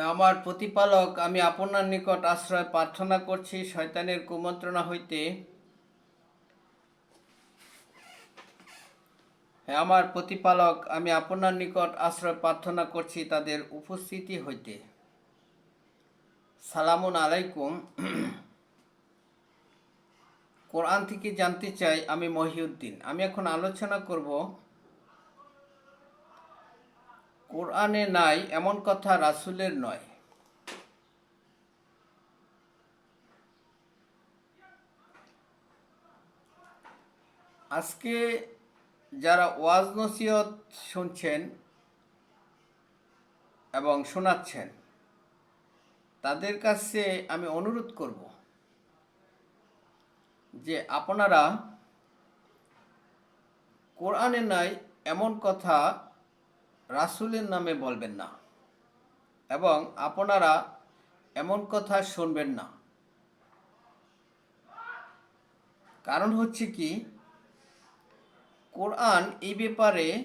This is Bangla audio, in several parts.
আমার প্রতিপালক, আমি আপনার নিকট আশ্রয় প্রার্থনা করছি, শয়তানের কুমন্ত্রণা হইতে। হে আমার প্রতিপালক, আমি আপনার নিকট আশ্রয় প্রার্থনা করছি, তাদের উপস্থিতি হইতে। সালামুন আলাইকুম। কোরআন থেকে জানতে চাই আমি মহিউদ্দিন। আমি এখন আলোচনা করব কোরআনে নাই, এমন কথা রাসূলের নয়। আজকে যারা ওয়াজ নসিহত শুনছেন এবং শোনাচ্ছেন, তাদের কাছে আমি অনুরোধ করব যে আপনারা কোরআনে নাই, এমন কথা রাসূলের নামে বলবেন না। এবং আপনারা এমন কথা শুনবেন না। কারণ হচ্ছে কি, কোরআন এই ব্যাপারে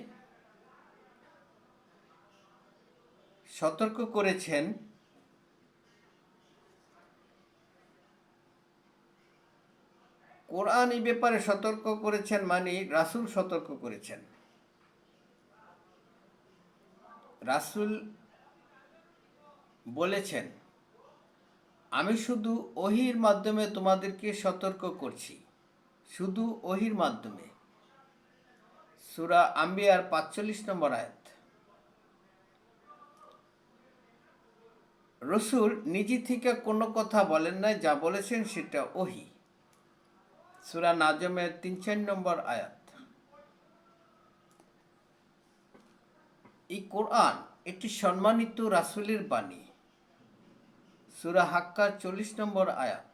সতর্ক করেছেন। কোরআন এই ব্যাপারে সতর্ক করেছেন মানে রাসূল সতর্ক করেছেন। রাসূল বলেছেন, আমি শুধু ওহির মাধ্যমে তোমাদেরকে সতর্ক করছি। শুধু ওহির মাধ্যমে। সুরা আম্বিয়ার পাঁচচল্লিশ নম্বর আয়াত। রসুল নিজে থেকে কোনো কথা বলেন নাই, যা বলেছেন সেটা ওহি। সুরা নাজমের তিন চার নম্বর আয়াত। এই কোরআন একটি সম্মানিত রাসূলের বাণী। সুরা হাক্কার চল্লিশ নম্বর আয়াত।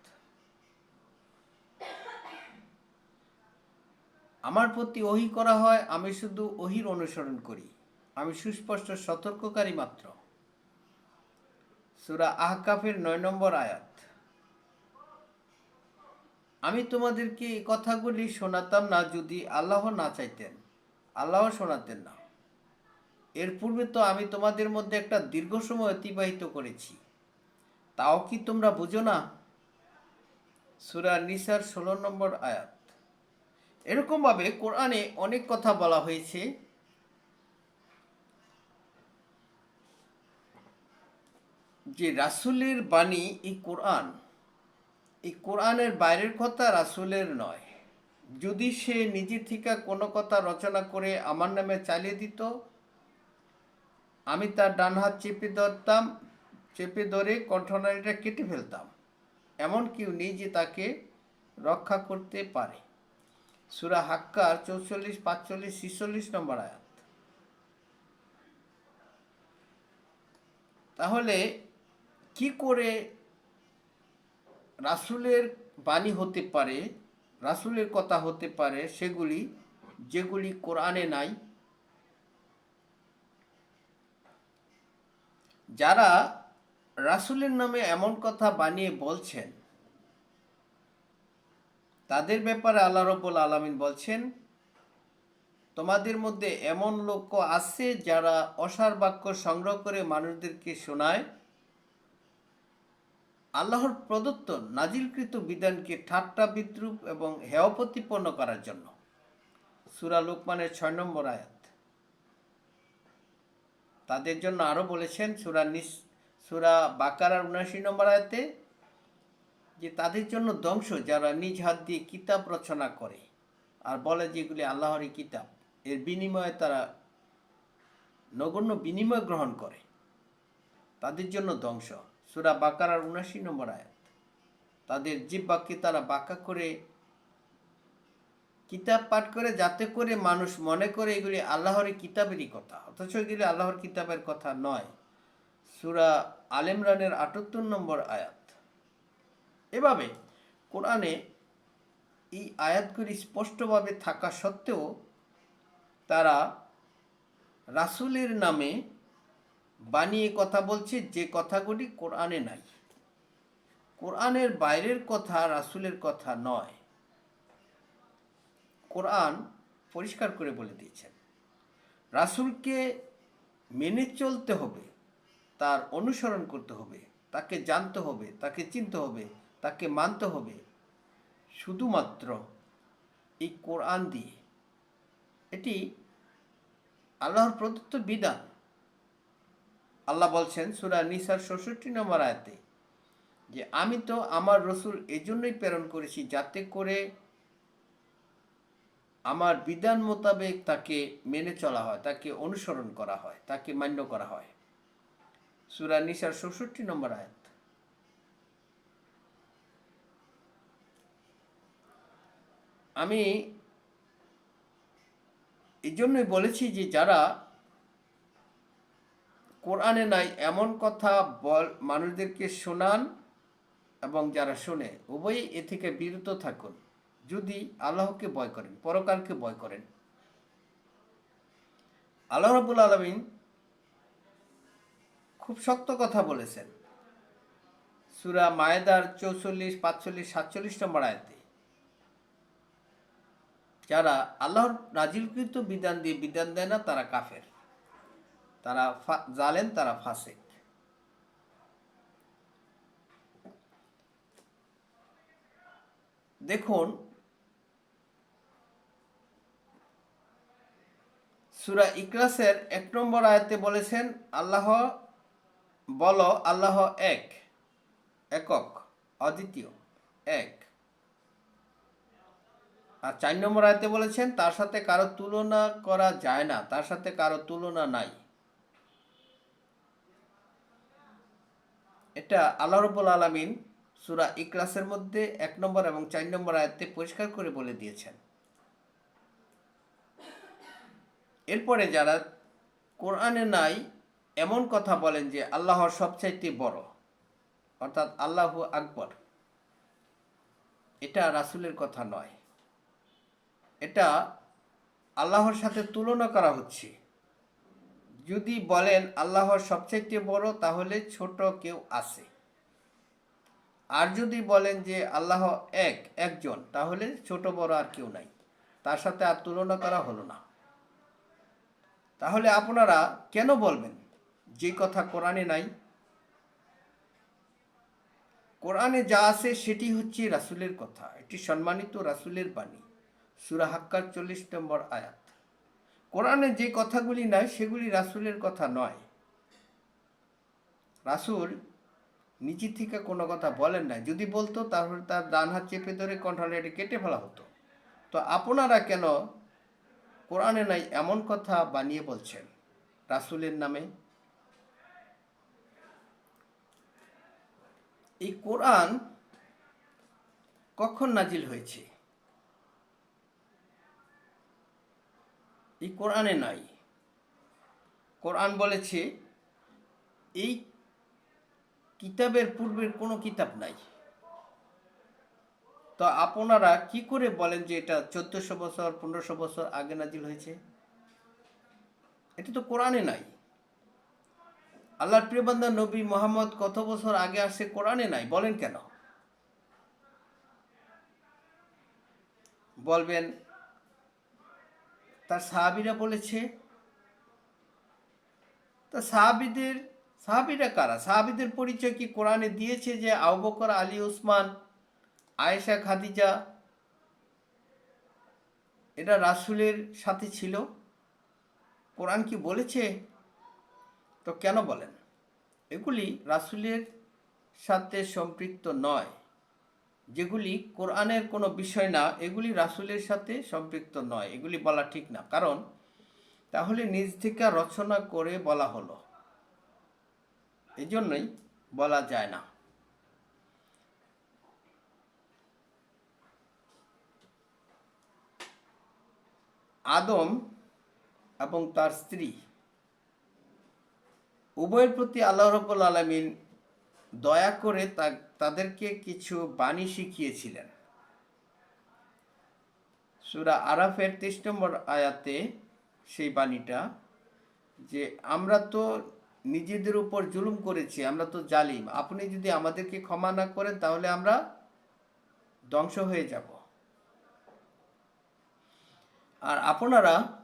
আমার প্রতি ওহি করা হয়, আমি শুধু ওহির অনুসরণ করি, আমি সুস্পষ্ট সতর্ককারী মাত্র। সুরা আহকাফের নয় নম্বর আয়াত। আমি তোমাদেরকে এই কথাগুলি শোনাতাম না যদি আল্লাহ না চাইতেন, আল্লাহ শোনাতেন না। এর পূর্বে তো আমি তোমাদের মধ্যে একটা দীর্ঘ সময় অতিবাহিত করেছি। তাও কি তোমরা বুঝো না? সুরা নিসার ষোলো নম্বর আয়াত। এরকমভাবে কোরআনে অনেক কথা বলা হয়েছে। যে রাসূলের বাণী এই কোরআন, এই কোরআনের বাইরের কথা রাসূলের নয়। যদি সে নিজে থেকে কোনো কথা রচনা করে আমার নামে চালিয়ে দিত আমি তার ডান হাত চেপে ধরতাম, চেপে ধরে কণ্ঠনালীটা কেটে ফেলতাম। এমন কেউ নেই যে তাকে রক্ষা করতে পারে। সুরা হাক্কার চৌচল্লিশ, পাঁচচল্লিশ, ছিচল্লিশ নম্বর আয়াত। তাহলে কি করে রাসূলের বাণী হতে পারে, রাসূলের কথা হতে পারে, সেগুলি, যেগুলি কোরআনে নাই যারা রাসূলের নামে এমন কথা বানিয়ে বলছেন, তাদের ব্যাপারে আল্লাহ রব্বুল আলমিন বলছেন, তোমাদের মধ্যে এমন লোক আছে যারা অসার বাক্য সংগ্রহ করে মানুষদেরকে শোনায়, আল্লাহর প্রদত্ত নাজিলকৃত বিধানকে ঠাট্টা, বিদ্রুপ এবং হেয় প্রতিপন্ন করার জন্য। সুরা লোকমানের ছয় নম্বর আয়াত। তাদের জন্য আরও বলেছেন সুরা নিস, সুরা বাকারার উনাশি নম্বর আয়তে যে তাদের জন্য ধ্বংস যারা নিজ হাত দিয়ে কিতাব রচনা করে। আর বলে যেগুলি আল্লাহরই কিতাব, এর বিনিময়ে তারা নগণ্য বিনিময় গ্রহণ করে। তাদের জন্য ধ্বংস। সুরা বাকারার উনাশি নম্বর আয়াত। তাদের জীব বাক্যে তারা বাঁকা করে কিতাব পাঠ করে যাতে করে মানুষ মনে করে এগুলি আল্লাহরের কিতাবেরই কথা। অথচ এগুলি আল্লাহর কিতাবের কথা নয়। সুরা আলেমরানের আটাত্তর নম্বর আয়াত। এভাবে কোরআনে এই আয়াতগুলি স্পষ্টভাবে থাকা সত্ত্বেও তারা রাসূলের নামে বানিয়ে কথা বলছে যে কথাগুলি কোরআনে নাই। কোরআনের বাইরের কথা রাসূলের কথা নয়। কোরআন পরিষ্কার করে বলে দিয়েছেন। রাসূলকে মেনে চলতে হবে, তার অনুসরণ করতে হবে, তাকে জানতে হবে, তাকে চিনতে হবে, তাকে মানতে হবে। শুধুমাত্র এই কোরআন দিয়ে। এটি আল্লাহর প্রদত্ত বিধান। আল্লাহ বলছেন সুরা নিসার ষষট্টি নম্বর আয়াতে যে, আমি তো আমার রসুল এজন্যই প্রেরণ করেছি যাতে করে আমার বিধান মোতাবেক তাকে মেনে চলা হয়, তাকে অনুসরণ করা হয়, তাকে মান্য করা হয়। সুরা নিসার ষষট্টি নম্বর আয়াত। আমি এই জন্যই বলেছি যে যারা কোরআনে নাই, এমন কথা বল, মানুষদেরকে শোনান এবং যারা শোনে, উভয়ই এ থেকে বিরত থাকুন। যদি আল্লাহকে ভয় করেন, পরকালকে ভয় করেন। আল্লাহ রাবুল আলমিন খুব শক্ত কথা বলেছেন। সুরা মায়েদার চৌচল্লিশ, পাঁচচল্লিশ, সাতচল্লিশ নম্বর আয়তে। যারা আল্লাহর নাজিলকৃত বিধান দিয়ে বিধান দেয় না, তারা কাফের। তারা জালেন তারা ফাঁসে দেখুন সুরা ইকলাসের এক নম্বর আয়তে বলেছেন, আল্লাহ বলো, আল্লাহ এক, একক, অদ্বিতীয়, এক। আর চার নম্বর আয়তে বলেছেন, তার সাথে কারও তুলনা করা যায় না, তার সাথে কারও তুলনা নাই। এটা আল্লাহ রবুল আলমিন সুরা ইকলাসের মধ্যে এক নম্বর এবং চার নম্বর আয়তে পরিষ্কার করে বলে দিয়েছেন। এরপরে যারা কোরআনে নাই, এমন কথা বলেন যে আল্লাহর সবচাইতে বড়। অর্থাৎ আল্লাহ আকবর। এটা রাসুলের কথা নয়। এটা আল্লাহর সাথে তুলনা করা হচ্ছে। যদি বলেন আল্লাহর সবচাইতে বড়, তাহলে ছোট কেউ আছে। আর যদি বলেন যে আল্লাহ এক, একজন, তাহলে ছোট বড় আর কেউ নাই। তার সাথে আর তুলনা করা হলো না। তাহলে আপনারা কেন বলবেন? যে কথা কোরআনে নাই। কোরআনে যা আছে সেটি হচ্ছে রাসুলের কথা। এটি সম্মানিত রাসুলের বাণী। সুরা হাক্কার চল্লিশ নম্বর আয়াত। কোরআনে যে কথাগুলি নাই, সেগুলি রাসুলের কথা নয়। রাসুল নিচে থেকে কোনো কথা বলেন না যদি বলতো, তাহলে তার ডান হাত চেপে ধরে কণ্ঠালে কেটে ফেলা হতো। তো আপনারা কেন কোরআনে নাই এমন কথা বানিয়ে বলছেন। রাসুলের নামে। এই কোরআন কখন নাজিল হয়েছে? এই কোরআনে নাই। কোরআন বলেছে, এই কিতাবের পূর্বের কোনো কিতাব নাই। তো আপনারা কি করে বলেন যে এটা চোদ্দশো বছর, পনেরোশো বছর আগে নাজিল হয়েছে? এটা তো কোরআনে নাই। আল্লাহর প্রিয়বান্ধা নবী মোহাম্মদ কত বছর আগে আসছে কোরআনে নাই? বলেন কেন? বলবেন, তার সাহাবিরা বলেছে, তা সাহাবিদের, সাহাবিরা কারা? সাহাবিদের পরিচয় কি কোরআনে দিয়েছে যে আবকর আলী উসমান আয়েশা খাদিজা এটা রাসুলের সাথে ছিল। কোরআন কি বলেছে? তো কেন বলেন? এগুলি রাসুলের সাথে সম্পৃক্ত নয়। যেগুলি কোরআনের কোনো বিষয় না, এগুলি রাসুলের সাথে সম্পৃক্ত নয়। এগুলি বলা ঠিক না। কারণ তাহলে নিজ থেকে রচনা করে বলা হলো। এই জন্যই বলা যায় না। আদম এবং তার স্ত্রী। উভয়ের প্রতি আল্লাহ রব্বুল আলমিন দয়া করে তাদেরকে কিছু বাণী শিখিয়েছিলেন। সুরা আরাফের তেইশ নম্বর আয়াতে সেই বাণীটা যে, আমরা তো নিজেদের উপর জুলুম করেছি, আমরা তো জালিম। আপনি যদি আমাদেরকে ক্ষমা না করেন, তাহলে আমরা ধ্বংস হয়ে যাব। আর আপনারা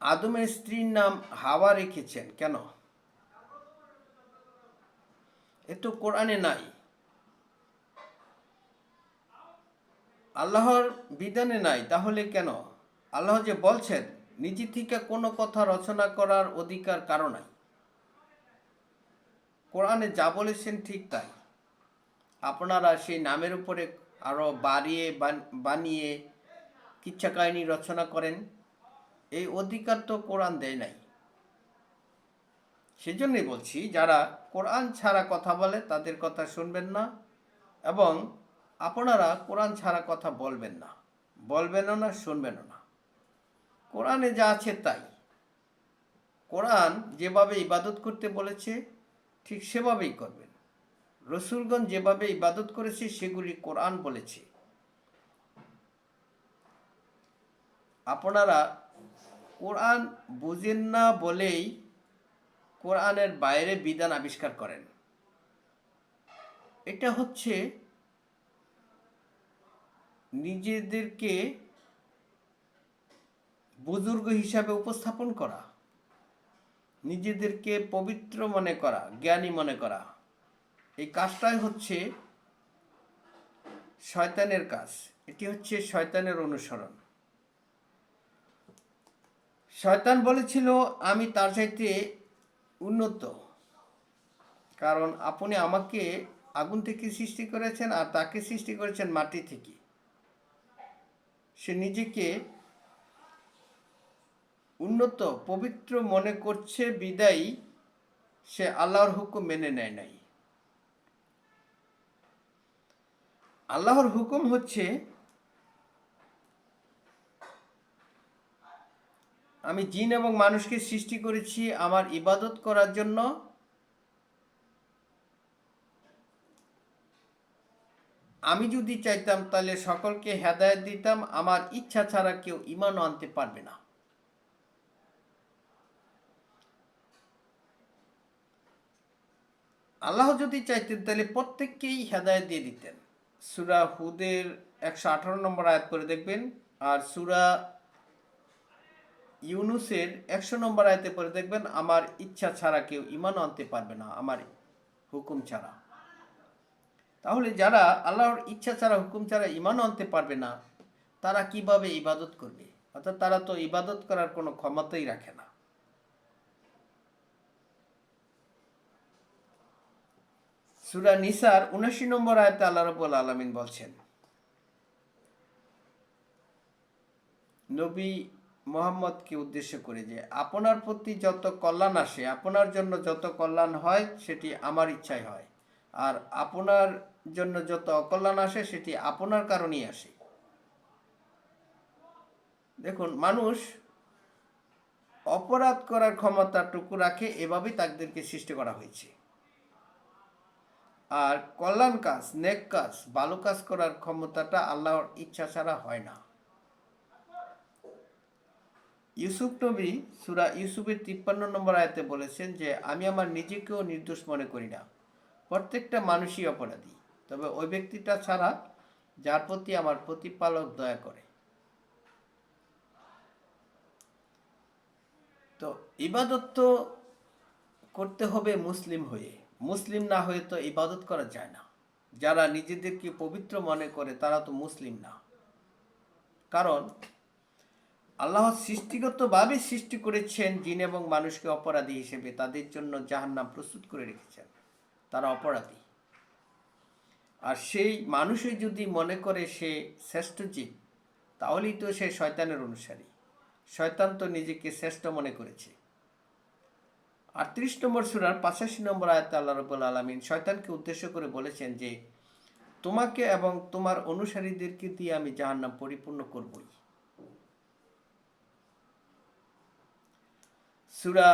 আদমের স্ত্রীর নাম হাওয়া রেখেছেন, কেন? এ তো কোরআনে নাই। আল্লাহর বিধানে নাই, তাহলে কেন? আল্লাহ যে বলছেন, নিজে থেকে কোনো কথা রচনা করার অধিকার কারও নাই। কোরআনে যা বলেছেন ঠিক তাই। আপনারা সেই নামের উপরে আরও বাড়িয়ে বান- বানিয়ে কিচ্ছা কাহিনী রচনা করেন, এই অধিকার তো কোরআন দেয় নাই। সেজন্যই বলছি, যারা কোরআন ছাড়া কথা বলে তাদের কথা শুনবেন না এবং আপনারা কোরআন ছাড়া কথা বলবেন না। বলবেনও না, শুনবেনও না। কোরআনে যা আছে তাই। কোরআন যেভাবে ইবাদত করতে বলেছে, ঠিক সেভাবেই করবেন। রসুলগঞ্জ যেভাবে ইবাদত করেছে, সেগুলি কোরআন বলেছে। আপনারা কোরআন বুঝেন না বলেই কোরআনের বাইরে বিধান আবিষ্কার করেন। এটা হচ্ছে নিজেদেরকে বুজুর্গ হিসাবে উপস্থাপন করা, নিজেদেরকে পবিত্র মনে করা, জ্ঞানী মনে করা। এই কাজটাই হচ্ছে শয়তানের কাজ। এটি হচ্ছে শয়তানের অনুসরণ। শয়তান বলেছিল, আমি তার চাইতে উন্নত। কারণ আপনি আমাকে আগুন থেকে সৃষ্টি করেছেন আর তাকে সৃষ্টি করেছেন মাটি থেকে। সে নিজেকে উন্নত, পবিত্র মনে করছে, বিদায়ী সে আল্লাহর হুকুম মেনে নেয় নাই। আল্লাহর হুকুম হচ্ছে আমি জিন এবং মানুষকে সৃষ্টি করেছি আমার ইবাদত করার জন্য। আমি যদি চাইতাম তাহলে সকলকে হেদায়েত দিতাম, আমার ইচ্ছা ছাড়া কেউ ইমানও আনতে পারবে না। আল্লাহ যদি চাইতেন তাহলে প্রত্যেককেই হেদায়েত দিয়ে দিতেন। সুরা হুদের একশো আঠারো নম্বর আয়াত করে দেখবেন, আর সুরা ইউনুসের একশো নম্বর আয়তে পরে দেখবেন, আমার ইচ্ছা ছাড়া কেউ ইমান আনতে পারবে না, আমার হুকুম ছাড়া। তাহলে যারা আল্লাহর ইচ্ছা ছাড়া, হুকুম ছাড়া ইমান আনতে পারবে না, তারা কীভাবে ইবাদত করবে? অর্থাৎ তারা তো ইবাদত করার কোনো ক্ষমতাই রাখে না। সুরা নিসার উনাশি নম্বর আয়তে আল্লাহ রবুল আলমিন বলছেন, নবী মোহাম্মদকে উদ্দেশ্য করে যে আপনার প্রতি যত কল্যাণ আসে, আপনার জন্য যত কল্যাণ হয়, সেটি আমার ইচ্ছায় হয়। আর আপনার জন্য যত অকল্যাণ আসে, সেটি আপনার কারণেই আসে। দেখুন, মানুষ অপরাধ করার ক্ষমতাটুকু রাখে, এভাবেই তাদেরকে সৃষ্টি করা হয়েছে। আর কল্যাণ কাজ, নেক কাজ, ভালো কাজ করার ক্ষমতাটা আল্লাহর ইচ্ছা ছাড়া হয় না। ইউসুফ নবী সুরা ইউসুফের তিপ্পান্ন নম্বর আয়তে বলেছেন যে, আমি আমার নিজেকেও নির্দোষ মনে করি না। প্রত্যেকটা মানুষই অপরাধী। তবে ওই ব্যক্তিটা ছাড়া যার প্রতি আমার প্রতিপালক দয়া করে। তো ইবাদত তো করতে হবে মুসলিম হয়ে। মুসলিম না হয়ে তো ইবাদত করা যায় না। যারা নিজেদেরকে পবিত্র মনে করে তারা তো মুসলিম না। কারণ আল্লাহ সৃষ্টিগতভাবে সৃষ্টি করেছেন জিন এবং মানুষকে অপরাধী হিসেবে, তাদের জন্য জাহান্নাম প্রস্তুত করে রেখেছেন। তারা অপরাধী। আর সেই মানুষই যদি মনে করে সে শ্রেষ্ঠ জীব তাহলেই তো সে শয়তানের অনুসারী। শয়তান তো নিজেকে শ্রেষ্ঠ মনে করেছে। আটত্রিশ নম্বর সুরার পঁচাশি নম্বর আয়তে আল্লাহ রবুল আলমিন শয়তানকে উদ্দেশ্য করে বলেছেন যে, তোমাকে এবং তোমার অনুসারীদেরকে দিয়ে আমি জাহান্নাম পরিপূর্ণ করবই। সুরা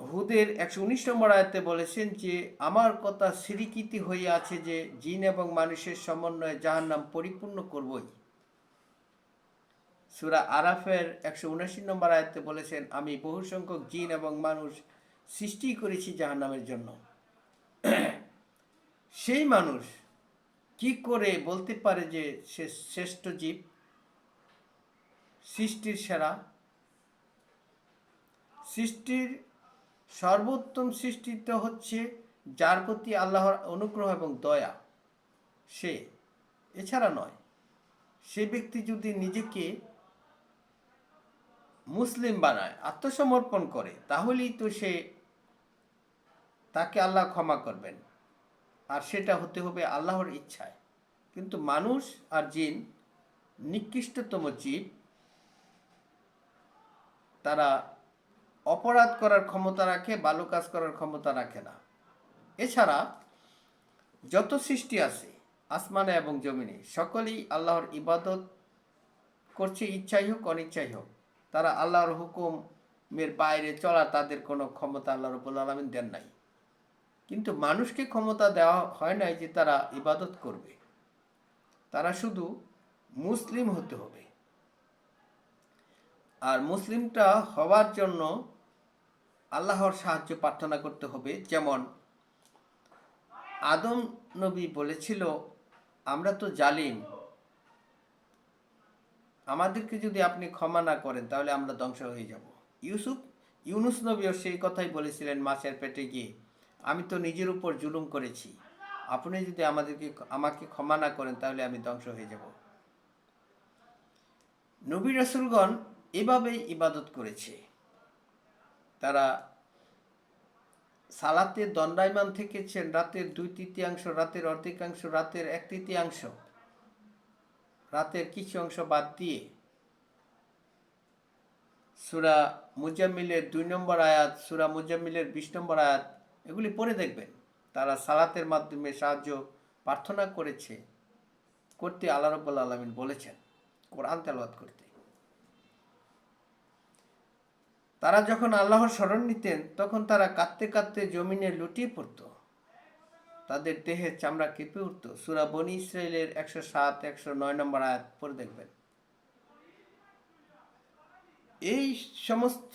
হুদের একশো উনিশ নম্বর আয়তে বলেছেন যে, আমার কথা সিরিকিতি হয়ে আছে যে, জিন এবং মানুষের সমন্বয়ে যাহার নাম পরিপূর্ণ করবই। সুরা আরাফের একশো উনাশি নম্বর আয়তে বলেছেন, আমি বহু সংখ্যক জিন এবং মানুষ সৃষ্টি করেছি জাহার নামের জন্য। সেই মানুষ কি করে বলতে পারে যে সে শ্রেষ্ঠ জীব? সৃষ্টির সেরা সৃষ্টির সর্বোত্তম সৃষ্টি তো হচ্ছে যার প্রতি আল্লাহর অনুগ্রহ এবং দয়া। সে, এছাড়া নয়, সে ব্যক্তি যদি নিজেকে মুসলিম বানায়, আত্মসমর্পণ করে, তাহলেই তো সে তাকে আল্লাহ ক্ষমা করবেন। আর সেটা হতে হবে আল্লাহর ইচ্ছায়। কিন্তু মানুষ আর জিন, নিকৃষ্টতম জীব, তারা অপরাধ করার ক্ষমতা রাখে ভালো কাজ করার ক্ষমতা রাখে না। এছাড়া যত সৃষ্টি আছে, আসমানে এবং জমিনে, সকলেই আল্লাহর ইবাদত করছে, ইচ্ছাই হোক, অনিচ্ছাই হোক। তারা আল্লাহর হুকুমের বাইরে চলা তাদের কোনো ক্ষমতা আল্লাহ রবুল আলমিন দেন নাই। কিন্তু মানুষকে ক্ষমতা দেওয়া হয় নাই যে তারা ইবাদত করবে। তারা শুধু মুসলিম হতে হবে। আর মুসলিমটা হওয়ার জন্য আল্লাহর সাহায্য প্রার্থনা করতে হবে। যেমন, আদম নবী বলেছিল, আমরা তো জালিম। আমাদেরকে যদি আপনি ক্ষমা না করেন, তাহলে আমরা ধ্বংস হয়ে যাব। ইউসুফ, ইউনুস নবীও সেই কথাই বলেছিলেন মাছের পেটে গিয়ে, আমি তো নিজের উপর জুলুম করেছি। আপনি যদি আমাদেরকে, আমাকে ক্ষমা না করেন, তাহলে আমি ধ্বংস হয়ে যাব। নবী রসুলগণ এভাবেই ইবাদত করেছে। তারা সালাতে দণ্ডায়মান থেকেছেন রাতের দুই তৃতীয়াংশ, রাতের অর্ধেকাংশ, রাতের এক তৃতীয়াংশ। রাতের কিছু অংশ বাদ দিয়ে সুরা মুজাম্মিলের দুই নম্বর আয়াত, সুরা মুজাম্মিলের বিশ নম্বর আয়াত, এগুলি পড়ে দেখবেন। তারা সালাতের মাধ্যমে সাহায্য প্রার্থনা করেছে, করতে আল্লাহ রব্বুল আলমিন বলেছেন, কোরআন তেলাওয়াত করতে। তারা যখন আল্লাহর স্মরণ নিতেন, তখন তারা কাঁদতে কাঁদতে জমিনে লুটিয়ে পড়তো। তাদের দেহের চামড়া কেঁপে উঠত। সুরা বনি ইসরায়েলের একশো সাত, একশো নয় নম্বর আয়াত পড়ে দেখবেন। এই সমস্ত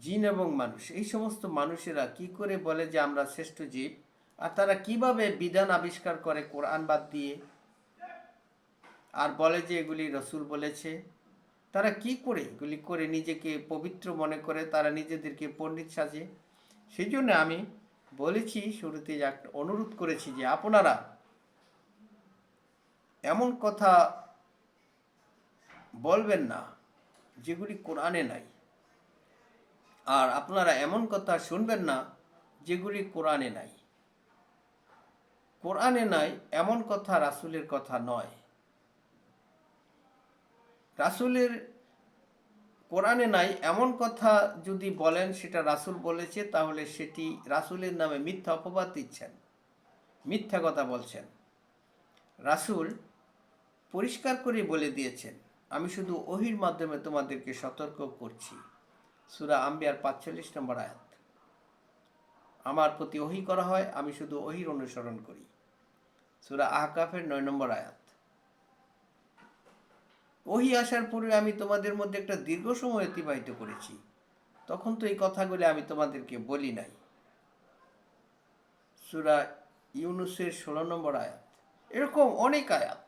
জিন এবং মানুষ, এই সমস্ত মানুষেরা কি করে বলে যে আমরা শ্রেষ্ঠ জীব? আর তারা কীভাবে বিধান আবিষ্কার করে কোরআন বাদ দিয়ে? আর বলে যে এগুলি রসুল বলেছে? তারা কি করে? এগুলি করে নিজেকে পবিত্র মনে করে তারা নিজেদেরকে পণ্ডিত সাজে। সেই জন্য আমি বলেছি, শুরুতে অনুরোধ করেছি যে আপনারা এমন কথা বলবেন না যেগুলি কোরআনে নাই। আর আপনারা এমন কথা শুনবেন না যেগুলি কোরআনে নাই। কোরআনে নাই এমন কথা রাসুলের কথা নয়। রাসুলের কোরআনে নাই এমন কথা যদি বলেন সেটা রাসুল বলেছে, তাহলে সেটি রাসুলের নামে মিথ্যা অপবাদ দিচ্ছেন, মিথ্যা কথা বলছেন। রাসুল পরিষ্কার করে বলে দিয়েছেন, আমি শুধু ওহির মাধ্যমে তোমাদেরকে সতর্ক করছি। সুরা আম্বিয়ার পাঁচচল্লিশ নম্বর আয়াত, আমার প্রতি ওহি করা হয়, আমি শুধু ওহির অনুসরণ করি। সুরা আহকাফের নয় নম্বর আয়াত ওহি আসার পরে আমি তোমাদের মধ্যে একটা দীর্ঘ সময় অতিবাহিত করেছি। তখন তো এই কথাগুলি আমি তোমাদেরকে বলি নাই। সুরা ইউনুসের ষোলো নম্বর আয়াত। এরকম অনেক আয়াত।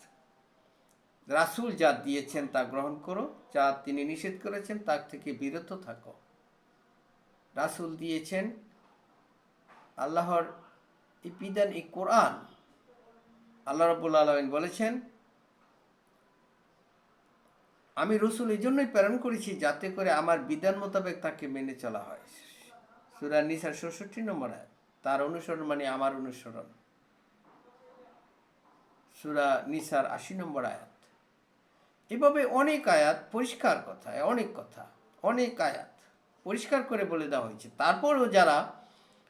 রাসুল যা দিয়েছেন তা গ্রহণ করো, যা তিনি নিষেধ করেছেন তার থেকে বিরত থাকো। রাসুল দিয়েছেন আল্লাহর এই বিধান, এই কোরআন। আল্লাহ রবুল্লা আলমিন বলেছেন আমি রসুল এই জন্যই প্রেরণ করেছি যাতে করে আমার বিধান মোতাবেক তাকে মেনে চলা হয়। সুরা নিসার ষষ্ঠী নম্বর তার অনুসরণ মানে আমার অনুসরণ। সুরা নিসার আশি নম্বর আয়াত। এভাবে অনেক আয়াত পরিষ্কার কথা, অনেক কথা, অনেক আয়াত পরিষ্কার করে বলে দেওয়া হয়েছে। তারপরও যারা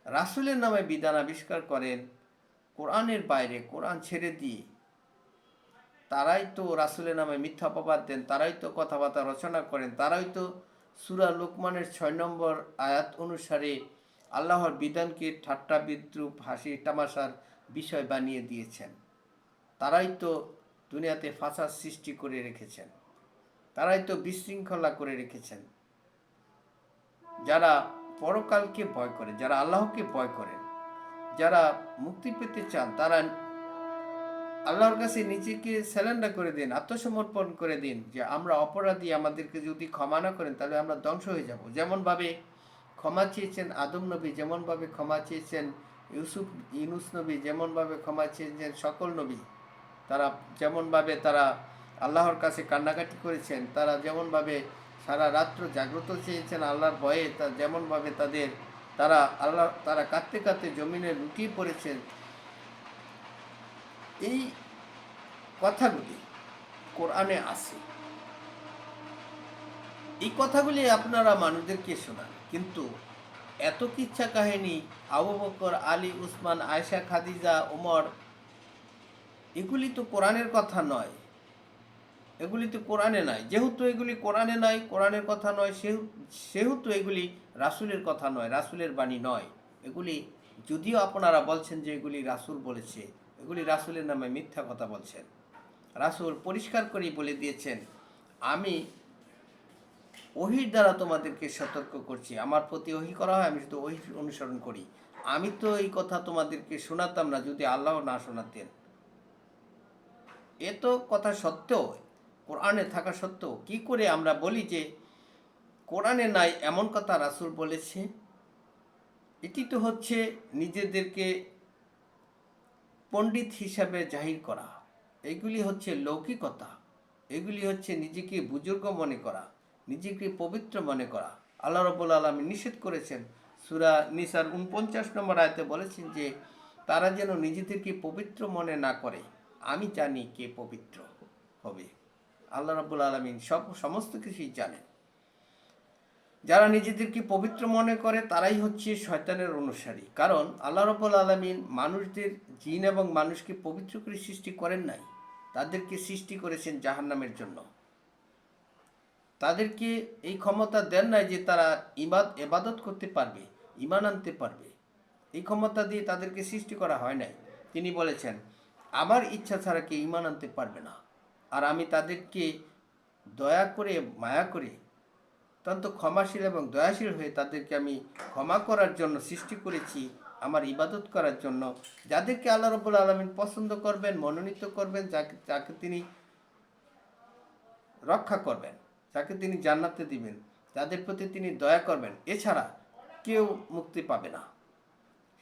রাসুলের নামে বিধান আবিষ্কার করেন, কোরআনের বাইরে কোরআন ছেড়ে দিয়ে তারাই তো রাসুলের নামে মিথ্যা অপবাদ দেন, তারাই তো কথাবার্তা রচনা করেন, তারাই তো সুরা লোকমানের ছয় নম্বর আয়াত অনুসারে আল্লাহর বিধানকে ঠাট্টা বিদ্রুপ হাসি তামাশার বিষয় বানিয়ে দিয়েছেন। তারাই তো দুনিয়াতে ফাঁসার সৃষ্টি করে রেখেছেন। তারাই তো বিশৃঙ্খলা করে রেখেছেন। যারা পরকালকে ভয় করে, যারা আল্লাহকে ভয় করেন যারা মুক্তি পেতে চান, তারা আল্লাহর কাছে নিজেকে স্যালেন্ডার করে দিন, আত্মসমর্পণ করে দিন যে আমরা অপরাধী, আমাদেরকে যদি ক্ষমা না করেন তাহলে আমরা ধ্বংস হয়ে যাব। যেমনভাবে ক্ষমা চেয়েছেন আদম নবী, যেমনভাবে ক্ষমা চেয়েছেন ইউসুফ, ইউনুস নবী, যেমনভাবে ক্ষমা চেয়েছেন সকল নবী, তারা যেমনভাবে তারা আল্লাহর কাছে কান্নাকাটি করেছেন, তারা যেমনভাবে সারা রাত্র জাগ্রত চেয়েছেন আল্লাহর ভয়ে, তা যেমনভাবে তাদের, তারা আল্লাহ, তারা কাঁদতে কাঁদতে জমিনে লুকিয়ে পড়েছেন এই কথাগুলি কোরআনে আছে। এই কথাগুলি আপনারা মানুষদেরকে শোনান, কিন্তু এত কিচ্ছা কাহিনী? আবু বকর, আলী, উসমান আয়সা খাদিজা ওমর এগুলি তো কোরআনের কথা নয়। এগুলি তো কোরআনে নয়। যেহেতু এগুলি কোরআনে নয়, কোরআনের কথা নয় সেহেতু এগুলি রাসুলের কথা নয়, রাসূলের বাণী নয়। এগুলি যদিও আপনারা বলছেন যে এগুলি রাসূল বলেছে এগুলি রাসুলের নামে মিথ্যা কথা বলছেন। রাসূল পরিষ্কার করেই বলে দিয়েছেন, আমি ওহির দ্বারা তোমাদেরকে সতর্ক করছি। আমার প্রতি ওহি করা হয়, আমি শুধু ওহি অনুসরণ করি। আমি তো এই কথা তোমাদেরকে শোনাতাম না, যদি আল্লাহ না শোনাতেন। এ তো কথা সত্ত্বেও, কোরআনে থাকা সত্ত্বেও, কি করে আমরা বলি যে কোরআনে নাই এমন কথা রাসূল বলেছে? এটি তো হচ্ছে নিজেদেরকে পণ্ডিত হিসাবে জাহির করা। এগুলি হচ্ছে লৌকিকতা। এগুলি হচ্ছে নিজেকে বুজুর্গ মনে করা, নিজেকে পবিত্র মনে করা। আল্লাহ রবুল আলমী নিষেধ করেছেন। সুরা নিসার উনপঞ্চাশ নম্বর আয়তে বলেছেন যে, তারা যেন নিজেদেরকে পবিত্র মনে না করে। আমি জানি কে পবিত্র হবে। আল্লাহ রবুল আলমিন সব, সমস্ত কিছুই জানেন। যারা নিজেদেরকে পবিত্র মনে করে, তারাই হচ্ছে শয়তানের অনুসারী। কারণ আল্লাহ রবুল আলমিন মানুষদের জিন এবং মানুষকে পবিত্র করে সৃষ্টি করেন নাই। তাদেরকে সৃষ্টি করেছেন জাহান্নামের জন্য। তাদেরকে এই ক্ষমতা দেন নাই যে তারা ইবাদ, এবাদত করতে পারবে ইমান আনতে পারবে। এই ক্ষমতা দিয়ে তাদেরকে সৃষ্টি করা হয় নাই। তিনি বলেছেন, আমার ইচ্ছা ছাড়া কেউ ইমান আনতে পারবে না। আর আমি তাদেরকে দয়া করে, মায়া করে অত্যন্ত ক্ষমাশীল এবং দয়াশীল হয়ে তাদেরকে আমি ক্ষমা করার জন্য সৃষ্টি করেছি, আমার ইবাদত করার জন্য। যাদেরকে আল্লাহ রবুল আলমিন পছন্দ করবেন, মনোনীত করবেন, যাকে যাকে তিনি রক্ষা করবেন, যাকে তিনি জান্নাতে দিবেন, যাদের প্রতি তিনি দয়া করবেন, এছাড়া কেউ মুক্তি পাবে না।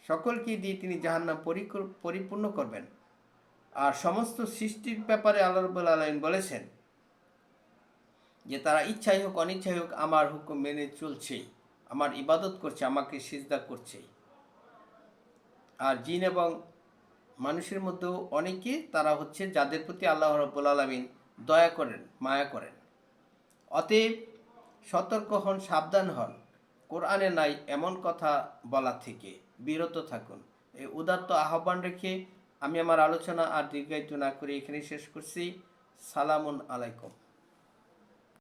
সকলকে দিয়ে তিনি জাহান্নাম পরিপূর্ণ করবেন। আর সমস্ত সৃষ্টির ব্যাপারে আল্লাহ রবুল আলমিন বলেছেন যে তারা ইচ্ছাই হোক, অনিচ্ছাই হোক, আমার হুকুম মেনে চলছেই আমার ইবাদত করছে, আমাকে সিজদা করছে। আর জিন এবং মানুষের মধ্যেও অনেকে তারা হচ্ছে যাদের প্রতি আল্লাহ রব্বুল আলমিন দয়া করেন, মায়া করেন। অতএব সতর্ক হন, সাবধান হন। কোরআনে নাই এমন কথা বলা থেকে বিরত থাকুন। এই উদাত্ত আহ্বান রেখে আমি আমার আলোচনা আর দীর্ঘায়িত না করে এখানে শেষ করছি। সালামুন আলাইকুম।